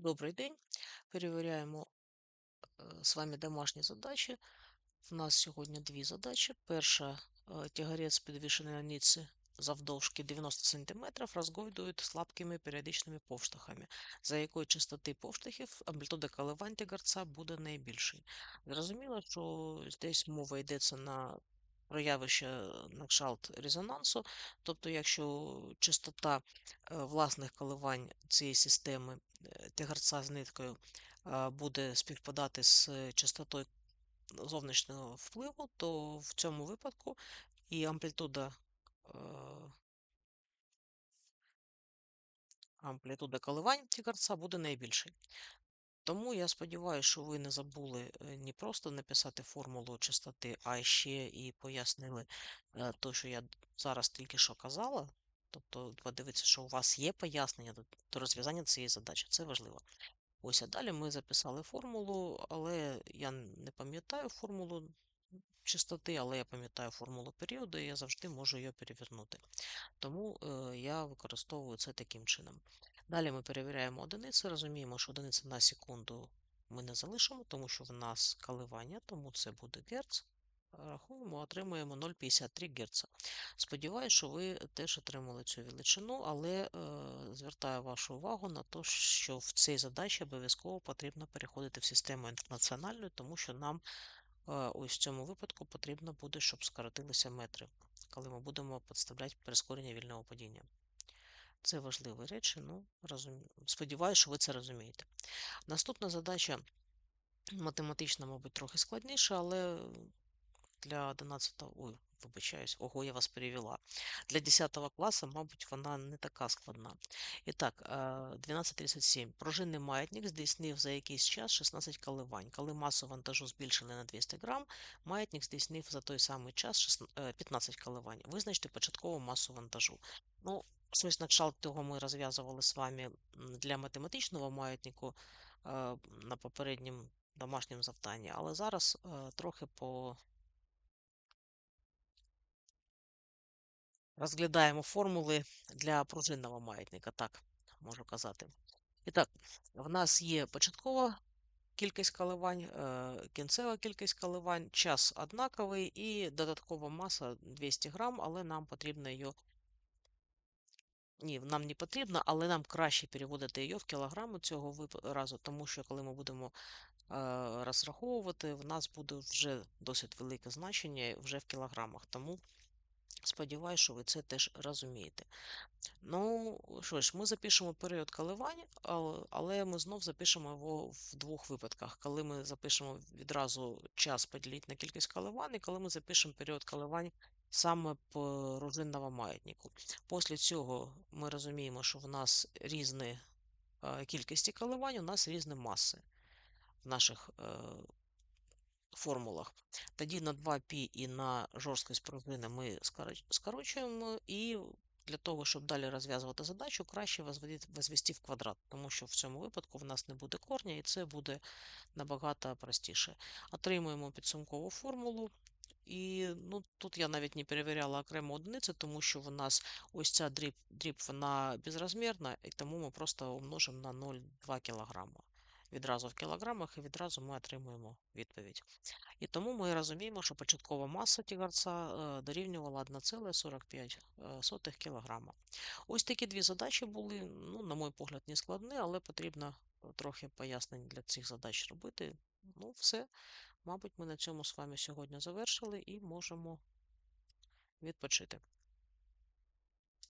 Добрий день. Перевіряємо з вами домашні задачі. У нас сьогодні дві задачі. Перша е, тягарець підвішений на ніці завдовжки 90 см розгойдують слабкими періодичними повштахами, за якої частоти повштахів амплітуда коливань тягарця буде найбільшою. Зрозуміло, що десь мова йдеться на про явище на кшалт резонансу, тобто, якщо частота е, власних коливань цієї системи е, тягарця з ниткою е, буде співпадати з частотою зовнішнього впливу, то в цьому випадку і амплітуда амплітуда коливань тягарця буде найбільшою. Тому я сподіваюся, що ви не забули не просто написати формулу чистоти, а ще і пояснили те, що я зараз тільки що казала. Тобто, подивитися, що у вас є пояснення до, до розв'язання цієї задачі. Це важливо. Ось а далі ми записали формулу, але я не пам'ятаю формулу частоти, але я пам'ятаю формулу періоду, і я завжди можу її перевернути. Тому е, я використовую це таким чином. Далі ми перевіряємо одиниці, розуміємо, що одиниця на секунду ми не залишимо, тому що в нас коливання, тому це буде Герц. Рахуємо, отримуємо 0,53 Гц. Сподіваюсь, що ви теж отримали цю величину, але е, звертаю вашу увагу на те, що в цій задачі обов'язково потрібно переходити в систему інтернаціональну, тому що нам ось в цьому випадку потрібно буде, щоб скоротилися метри, коли ми будемо підставляти прискорення вільного падіння. Це важливі речі, ну, розум... сподіваюся, що ви це розумієте. Наступна задача математична, мабуть, трохи складніша, але для 11 ой, вибачаюсь, ого, я вас перевела. Для 10 класу, мабуть, вона не така складна. І так, 1237. Пружинний маятник здійснив за якийсь час 16 коливань. Коли масу вантажу збільшили на 200 грам, маятник здійснив за той самий час 15 коливань. Визначте початкову масу вантажу. Ну, Щось на того ми розв'язували з вами для математичного маятнику на попереднім домашньому завданні, але зараз трохи по розглядаємо формули для пружинного маятника, так можу казати. І так, в нас є початкова кількість коливань, е, кінцева кількість коливань, час однаковий і додаткова маса 200 грам, але нам потрібно її. Ні, нам не потрібно, але нам краще переводити її в кілограми цього разу, тому що коли ми будемо е, розраховувати, в нас буде вже досить велике значення вже в кілограмах. Тому Сподіваюсь, що ви це теж розумієте. Ну, що ж, ми запишемо період коливань, але ми знов запишемо його в двох випадках. Коли ми запишемо відразу час поділити на кількість коливань, і коли ми запишемо період коливань саме по пружинного маятнику. Після цього ми розуміємо, що в нас різні е, кількості коливань, у нас різні маси в наших е, формулах. Тоді на 2π і на жорсткість пружини ми скорочуємо, і для того, щоб далі розв'язувати задачу, краще возвести в квадрат, тому що в цьому випадку в нас не буде корня, і це буде набагато простіше. Отримуємо підсумкову формулу. І ну, тут я навіть не перевіряла окремо одиниці, тому що в нас ось ця дріб, дріб вона безрозмірна, і тому ми просто умножимо на 0,2 кг відразу в кілограмах, і відразу ми отримуємо відповідь. І тому ми розуміємо, що початкова маса тігарця е, дорівнювала 1,45 кг. Ось такі дві задачі були, ну, на мой погляд, не складні, але потрібно трохи пояснень для цих задач робити. Ну, все. Мабуть, ми на цьому з вами сьогодні завершили і можемо відпочити.